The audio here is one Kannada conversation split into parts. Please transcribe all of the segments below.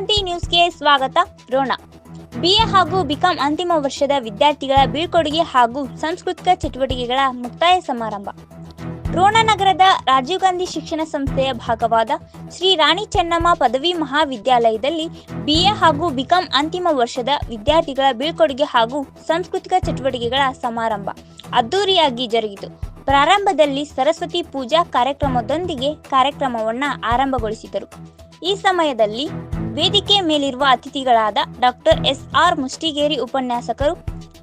ರಾಷ್ಟ್ರಕ್ರಾಂತಿ ನ್ಯೂಸ್ಗೆ ಸ್ವಾಗತ. ರೋಣ. ಬಿಎ ಹಾಗೂ ಬಿಕಾಂ ಅಂತಿಮ ವರ್ಷದ ವಿದ್ಯಾರ್ಥಿಗಳ ಬೀಳ್ಕೊಡುಗೆ ಹಾಗೂ ಸಾಂಸ್ಕೃತಿಕ ಚಟುವಟಿಕೆಗಳ ಮುಕ್ತಾಯ ಸಮಾರಂಭ. ರೋಣ ನಗರದ ರಾಜೀವ್ ಗಾಂಧಿ ಶಿಕ್ಷಣ ಸಂಸ್ಥೆಯ ಭಾಗವಾದ ಶ್ರೀ ರಾಣಿ ಚೆನ್ನಮ್ಮ ಪದವಿ ಮಹಾವಿದ್ಯಾಲಯದಲ್ಲಿ ಬಿಎ ಹಾಗೂ ಬಿಕಾಂ ಅಂತಿಮ ವರ್ಷದ ವಿದ್ಯಾರ್ಥಿಗಳ ಬೀಳ್ಕೊಡುಗೆ ಹಾಗೂ ಸಾಂಸ್ಕೃತಿಕ ಚಟುವಟಿಕೆಗಳ ಸಮಾರಂಭ ಅದ್ದೂರಿಯಾಗಿ ಜರುಗಿತು. ಪ್ರಾರಂಭದಲ್ಲಿ ಸರಸ್ವತಿ ಪೂಜಾ ಕಾರ್ಯಕ್ರಮದೊಂದಿಗೆ ಕಾರ್ಯಕ್ರಮವನ್ನು ಆರಂಭಗೊಳಿಸಿದರು. ಈ ಸಮಯದಲ್ಲಿ ವೇದಿಕೆ ಮೇಲಿರುವ ಅತಿಥಿಗಳಾದ ಡಾಕ್ಟರ್ ಎಸ್ ಆರ್ ಮುಷ್ಟಿಗೇರಿ ಉಪನ್ಯಾಸಕರು.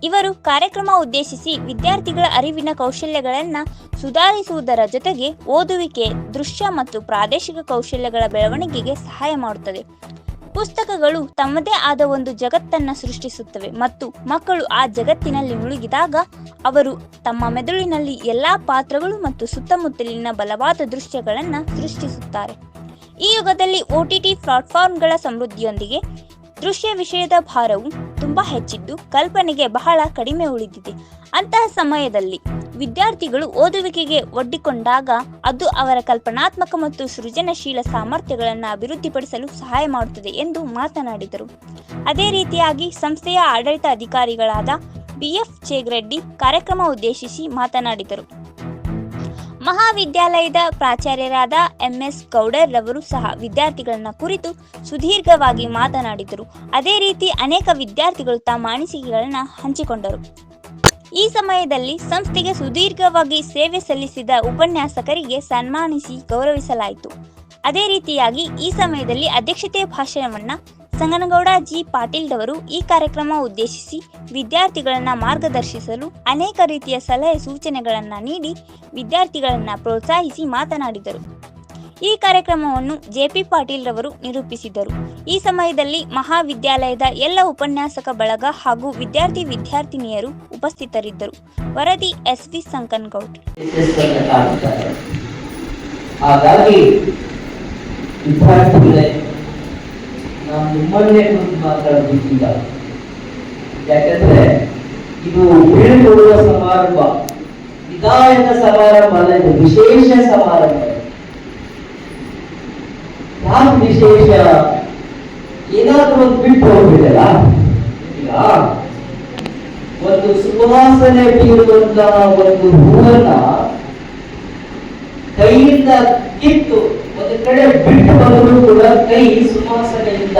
ಇವರು ಕಾರ್ಯಕ್ರಮ ಉದ್ದೇಶಿಸಿ ವಿದ್ಯಾರ್ಥಿಗಳ ಅರಿವಿನ ಕೌಶಲ್ಯಗಳನ್ನು ಸುಧಾರಿಸುವುದರ ಜೊತೆಗೆ ಓದುವಿಕೆ, ದೃಶ್ಯ ಮತ್ತು ಪ್ರಾದೇಶಿಕ ಕೌಶಲ್ಯಗಳ ಬೆಳವಣಿಗೆಗೆ ಸಹಾಯ ಮಾಡುತ್ತದೆ. ಪುಸ್ತಕಗಳು ತಮ್ಮದೇ ಆದ ಒಂದು ಜಗತ್ತನ್ನು ಸೃಷ್ಟಿಸುತ್ತವೆ ಮತ್ತು ಮಕ್ಕಳು ಆ ಜಗತ್ತಿನಲ್ಲಿ ಮುಳುಗಿದಾಗ ಅವರು ತಮ್ಮ ಮೆದುಳಿನಲ್ಲಿ ಎಲ್ಲಾ ಪಾತ್ರಗಳು ಮತ್ತು ಸುತ್ತಮುತ್ತಲಿನ ಬಲವಾದ ದೃಶ್ಯಗಳನ್ನು ಸೃಷ್ಟಿಸುತ್ತಾರೆ. ಈ ಯುಗದಲ್ಲಿ ಒಟಿಟಿ ಪ್ಲಾಟ್ಫಾರ್ಮ್ಗಳ ಸಮೃದ್ಧಿಯೊಂದಿಗೆ ದೃಶ್ಯ ವಿಷಯದ ಭಾರವು ತುಂಬಾ ಹೆಚ್ಚಿದ್ದು ಕಲ್ಪನೆಗೆ ಬಹಳ ಕಡಿಮೆ ಉಳಿದಿದೆ. ಅಂತಹ ಸಮಯದಲ್ಲಿ ವಿದ್ಯಾರ್ಥಿಗಳು ಓದುವಿಕೆಗೆ ಒಡ್ಡಿಕೊಂಡಾಗ ಅದು ಅವರ ಕಲ್ಪನಾತ್ಮಕ ಮತ್ತು ಸೃಜನಶೀಲ ಸಾಮರ್ಥ್ಯಗಳನ್ನು ಅಭಿವೃದ್ಧಿಪಡಿಸಲು ಸಹಾಯ ಮಾಡುತ್ತದೆ ಎಂದು ಮಾತನಾಡಿದರು. ಅದೇ ರೀತಿಯಾಗಿ ಸಂಸ್ಥೆಯ ಆಡಳಿತ ಅಧಿಕಾರಿಗಳಾದ ಬಿಎಫ್ ಚೇಗ್ರೆಡ್ಡಿ ಕಾರ್ಯಕ್ರಮ ಉದ್ದೇಶಿಸಿ ಮಾತನಾಡಿದರು. ಮಹಾವಿದ್ಯಾಲಯದ ಪ್ರಾಚಾರ್ಯರಾದ ಎಂಎಸ್ ಗೌಡರ್ ರವರು ಸಹ ವಿದ್ಯಾರ್ಥಿಗಳನ್ನ ಕುರಿತು ಸುದೀರ್ಘವಾಗಿ ಮಾತನಾಡಿದರು. ಅದೇ ರೀತಿ ಅನೇಕ ವಿದ್ಯಾರ್ಥಿಗಳು ತಮ್ಮ ಅನಿಸಿಕೆಗಳನ್ನು ಹಂಚಿಕೊಂಡರು. ಈ ಸಮಯದಲ್ಲಿ ಸಂಸ್ಥೆಗೆ ಸುದೀರ್ಘವಾಗಿ ಸೇವೆ ಸಲ್ಲಿಸಿದ ಉಪನ್ಯಾಸಕರಿಗೆ ಸನ್ಮಾನಿಸಿ ಗೌರವಿಸಲಾಯಿತು. ಅದೇ ರೀತಿಯಾಗಿ ಈ ಸಮಯದಲ್ಲಿ ಅಧ್ಯಕ್ಷತೆಯ ಭಾಷಣವನ್ನ ಸಂಗನಗೌಡ ಜಿ ಪಾಟೀಲ್ ಅವರು ಈ ಕಾರ್ಯಕ್ರಮ ಉದ್ದೇಶಿಸಿ ವಿದ್ಯಾರ್ಥಿಗಳನ್ನ ಮಾರ್ಗದರ್ಶಿಸಲು ಅನೇಕ ರೀತಿಯ ಸಲಹೆ ಸೂಚನೆಗಳನ್ನ ನೀಡಿ ವಿದ್ಯಾರ್ಥಿಗಳನ್ನ ಪ್ರೋತ್ಸಾಹಿಸಿ ಮಾತನಾಡಿದರು. ಈ ಕಾರ್ಯಕ್ರಮವನ್ನು ಜೆಪಿ ಪಾಟೀಲ್ ರವರು ನಿರೂಪಿಸಿದರು. ಈ ಸಮಯದಲ್ಲಿ ಮಹಾವಿದ್ಯಾಲಯದ ಎಲ್ಲ ಉಪನ್ಯಾಸಕ ಬಳಗ ಹಾಗೂ ವಿದ್ಯಾರ್ಥಿ ವಿದ್ಯಾರ್ಥಿನಿಯರು ಉಪಸ್ಥಿತರಿದ್ದರು. ವರದಿ ಎಸ್ ವಿ ಸಂಕನ್ಗೌಡ್ ಹಾಗಾಗಿ ವಿದ್ಯಾರ್ಥಿಗಳೇ ನಿಮ್ಮನ್ನೇ ಕುರಿತು ಮಾತಾಡಬೇಕಿಲ್ಲ ಯಾಕಂದ್ರೆ ಇದು ಬೀಳ್ಕೊಡುವ ಸಮಾರಂಭ ವಿದಾಯದ ಸಮಾರಂಭ ಅಲ್ಲ ಇದು, ವಿಶೇಷ ಸಮಾರಂಭ. ಯಾಕೆ ವಿಶೇಷ? ಏನಾದ್ರೂ ಒಂದು ಬಿಟ್ಟು ಹೋಗ್ಬಿಡಲ್ಲ ಈಗ ಒಂದು ಸುವಾಸನೆ ಬೀರುವಂತಹ ಒಂದು ಹೂವನ್ನ ಕೈಯಿಂದ ಕಿತ್ತು ಒಂದು ಕಡೆ ಬಿಟ್ಟು ಬಂದರೂ ಕೂಡ ಕೈ ಸುವಾಸನೆಯಿಂದ